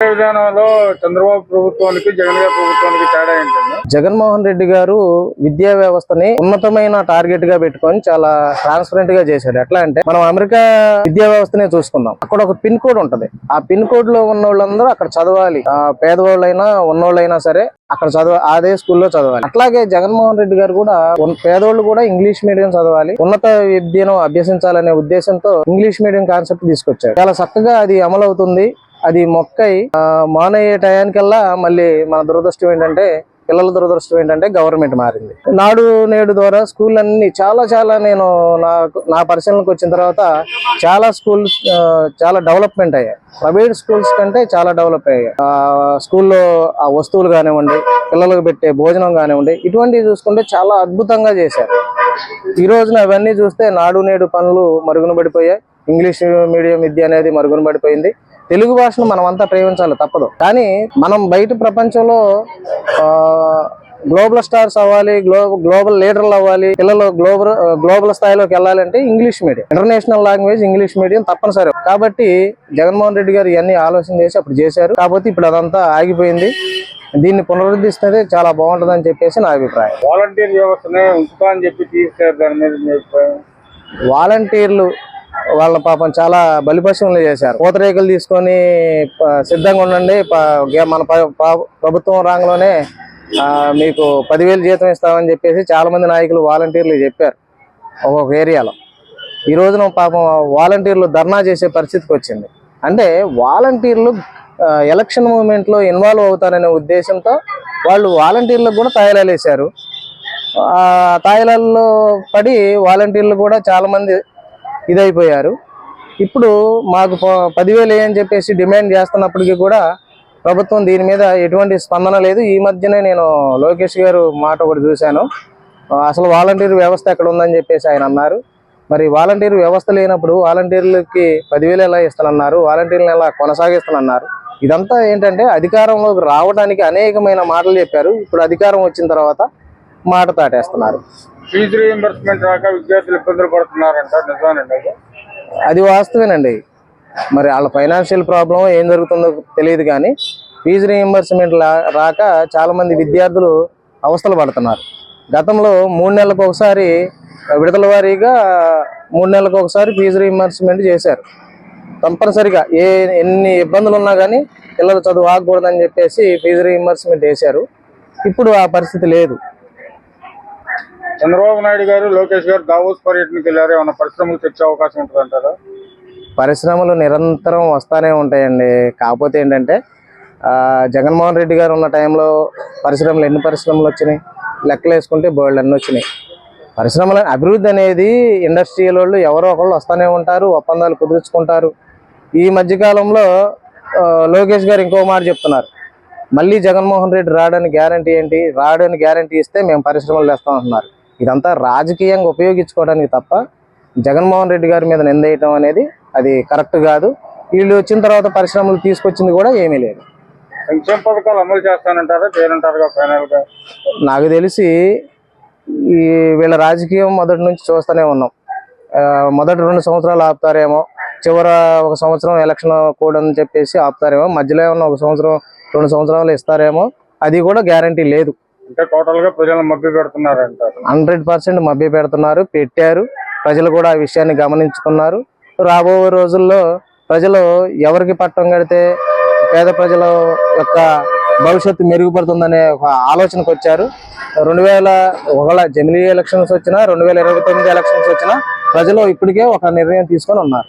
విధానంలో చంద్రబాబు ప్రభుత్వానికి జగన్ గారి ప్రభుత్వానికి తేడా ఏంటండి? జగన్మోహన్ రెడ్డి గారు విద్యా వ్యవస్థని ఉన్నతమైన టార్గెట్గా పెట్టుకొని చాలా ట్రాన్స్పరెంట్గా చేశాడు. ఎట్లా అంటే మనం అమెరికా విద్యా వ్యవస్థనే చూసుకుందాం. అక్కడ ఒక పిన్ కోడ్ ఉంటది. ఆ పిన్ కోడ్లో ఉన్న వాళ్ళందరూ అక్కడ చదవాలి. ఆ, పేదవాళ్ళైనా ఉన్నోళ్ళైనా సరే అక్కడ చదవ అదే స్కూల్లో చదవాలి. అట్లాగే జగన్మోహన్ రెడ్డి గారు కూడా పేదోళ్ళు కూడా ఇంగ్లీష్ మీడియం చదవాలి. ఉన్నత విద్యను అభ్యసించాలనే ఉద్దేశంతో ఇంగ్లీష్ మీడియం కాన్సెప్ట్ తీసుకొచ్చారు. చాలా చక్కగా అది అమలు అవుతుంది అది మొక్కై మానయ్యే టయానికల్లా మళ్ళీ మన దురదృష్టం ఏంటంటే పిల్లల దురదృష్టం ఏంటంటే గవర్నమెంట్ మారింది. నాడు నేడు ద్వారా స్కూల్ అన్ని చాలా చాలా నేను నాకు నా పరిశీలనకు వచ్చిన తర్వాత చాలా స్కూల్స్ చాలా డెవలప్మెంట్ అయ్యాయి. ప్రైవేట్ స్కూల్స్ కంటే చాలా డెవలప్ అయ్యాయి. ఆ, స్కూల్లో ఆ వస్తువులు కానివ్వండి పిల్లలకు పెట్టే భోజనం కానివ్వండి ఇటువంటివి చూసుకుంటే చాలా అద్భుతంగా చేశారు. ఈ రోజున అవన్నీ చూస్తే నాడు నేడు పనులు మరుగున పడిపోయాయి. ఇంగ్లీష్ మీడియం విద్య అనేది మరుగున పడిపోయింది. తెలుగు భాషను మనం అంతా ప్రేమించాలి తప్పదు. కానీ మనం బయట ప్రపంచంలో గ్లోబల్ స్టార్స్ అవ్వాలి గ్లోబల్ గ్లోబల్ లీడర్లు అవ్వాలి పిల్లలు గ్లోబల్ గ్లోబల్ స్థాయిలోకి వెళ్ళాలంటే English medium. International language English medium తప్పనిసరి. కాబట్టి జగన్మోహన్ రెడ్డి గారు ఇవన్నీ ఆలోచన చేసి అప్పుడు చేశారు. కాకపోతే ఇప్పుడు అదంతా ఆగిపోయింది. దీన్ని పునరుద్ధరిస్తే చాలా బాగుంటుందని చెప్పేసి నా అభిప్రాయం. వాలంటీర్ వ్యవస్థనే ఉంచుతా అని చెప్పి దాని మీద వాలంటీర్లు వాళ్ళ పాపం చాలా బలిపశువులు చేశారు. పూతరేకులు తీసుకొని సిద్ధంగా ఉండండి. మన ప్రభుత్వం రాంగ్లోనే మీకు పదివేలు జీతం ఇస్తామని చెప్పేసి చాలా మంది నాయకులు వాలంటీర్లు చెప్పారు ఒక్కొక్క ఏరియాలో. ఈ రోజున పాపం వాలంటీర్లు ధర్నా చేసే పరిస్థితికి వచ్చింది. అంటే వాలంటీర్లు ఎలక్షన్ మూమెంట్లో ఇన్వాల్వ్ అవుతారనే ఉద్దేశంతో వాళ్ళు వాలంటీర్లకు కూడా తాయిలాలు వేశారు తాయిలాల్లో పడి వాలంటీర్లు కూడా చాలామంది ఇదైపోయారు. ఇప్పుడు మాకు ప- పదివేలు వేయని చెప్పేసి డిమాండ్ చేస్తున్నప్పటికీ కూడా ప్రభుత్వం దీని మీద ఎటువంటి స్పందన లేదు. ఈ మధ్యనే నేను లోకేష్ గారు మాట ఒకటి చూశాను. అసలు వాలంటీర్ వ్యవస్థ ఎక్కడ ఉందని చెప్పేసి ఆయన అన్నారు. మరి వాలంటీర్ వ్యవస్థ లేనప్పుడు వాలంటీర్లకి పదివేలు ఎలా ఇస్తానన్నారు? వాలంటీర్లను ఎలా కొనసాగిస్తానన్నారు? ఇదంతా ఏంటంటే అధికారంలోకి రావడానికి అనేకమైన మాటలు చెప్పారు. ఇప్పుడు అధికారం వచ్చిన తర్వాత మాట తాటేస్తున్నారు. ఫీజు రీఎంబర్స్మెంట్ రాక విద్యార్థులు ఇబ్బందులు పడుతున్నారంట. నిజానండి అది? వాస్తవేనండి. మరి వాళ్ళ ఫైనాన్షియల్ ప్రాబ్లం ఏం జరుగుతుందో తెలియదు కానీ ఫీజు రీఎంబర్స్మెంట్ రాక చాలా మంది విద్యార్థులు అవస్థలు పడుతున్నారు. గతంలో మూడు నెలలకు ఒకసారి విడతల వారీగా మూడు నెలలకు ఒకసారి ఫీజు రీఎంబర్స్మెంట్ చేశారు. కంపల్సరిగా ఏ ఎన్ని ఇబ్బందులు ఉన్నా కానీ పిల్లలు చదువు ఆగకూడదని చెప్పేసి ఫీజు రీఎంబర్స్మెంట్ వేశారు. ఇప్పుడు ఆ పరిస్థితి లేదు. చంద్రబాబు నాయుడు గారు లోకేష్ గారు దావోస్ పర్యటనకి వెళ్ళారు? ఏమైనా పరిశ్రమలు తెచ్చే అవకాశం ఉంటుంది పరిశ్రమలు నిరంతరం వస్తానే ఉంటాయండి. కాకపోతే ఏంటంటే జగన్మోహన్ రెడ్డి గారు ఉన్న టైంలో పరిశ్రమలు ఎన్ని పరిశ్రమలు వచ్చినాయి? లెక్కలు వేసుకుంటే బోల్డ్ అన్నీ వచ్చినాయి. పరిశ్రమల అభివృద్ధి అనేది ఇండస్ట్రియల్ వాళ్ళు ఎవరో ఒకళ్ళు వస్తూనే ఉంటారు ఒప్పందాలు కుదుర్చుకుంటారు. ఈ మధ్యకాలంలో లోకేష్ గారు ఇంకో మాట చెప్తున్నారు. మళ్ళీ జగన్మోహన్ రెడ్డి రావడానికి గ్యారంటీ ఏంటి? రావడానికి గ్యారంటీ ఇస్తే మేము పరిశ్రమలు తెస్తాం ఇదంతా రాజకీయంగా ఉపయోగించుకోవడానికి తప్ప జగన్మోహన్ రెడ్డి గారి మీద నిందేయటం అనేది అది కరెక్ట్ కాదు. వీళ్ళు వచ్చిన తర్వాత పరిశ్రమలు తీసుకొచ్చింది కూడా ఏమీ లేదు. సంక్షేమ పథకాలు అమలు చేస్తానంటారా? చేయనంటారుగా ఫైనల్గా నాకు తెలిసి ఈ వీళ్ళ రాజకీయం మొదటి నుంచి చూస్తూనే ఉన్నాం. మొదటి రెండు సంవత్సరాలు ఆపుతారేమో చివర ఒక సంవత్సరం ఎలక్షన్ కోడ్ అని చెప్పేసి ఆపుతారేమో మధ్యలో ఏమన్నా ఒక సంవత్సరం రెండు సంవత్సరాలు ఇస్తారేమో అది కూడా గ్యారంటీ లేదు. అంటే టోటల్గా ప్రజలను మభ్య పెడుతున్నారంటారు హండ్రెడ్ పర్సెంట్ మభ్య పెడుతున్నారు పెట్టారు. ప్రజలు కూడా ఆ విషయాన్ని గమనించుకున్నారు. రాబో రోజుల్లో ప్రజలు ఎవరికి పట్టం కడితే పేద ప్రజల యొక్క భవిష్యత్తు మెరుగుపడుతుందనే ఒక ఆలోచనకు వచ్చారు. రెండు వేల ఒకవేళ జమిలీ ఎలక్షన్స్ వచ్చినా రెండు వేల ఇరవై తొమ్మిది ఎలక్షన్స్ వచ్చినా ప్రజలు ఇప్పటికే ఒక నిర్ణయం తీసుకొని ఉన్నారు.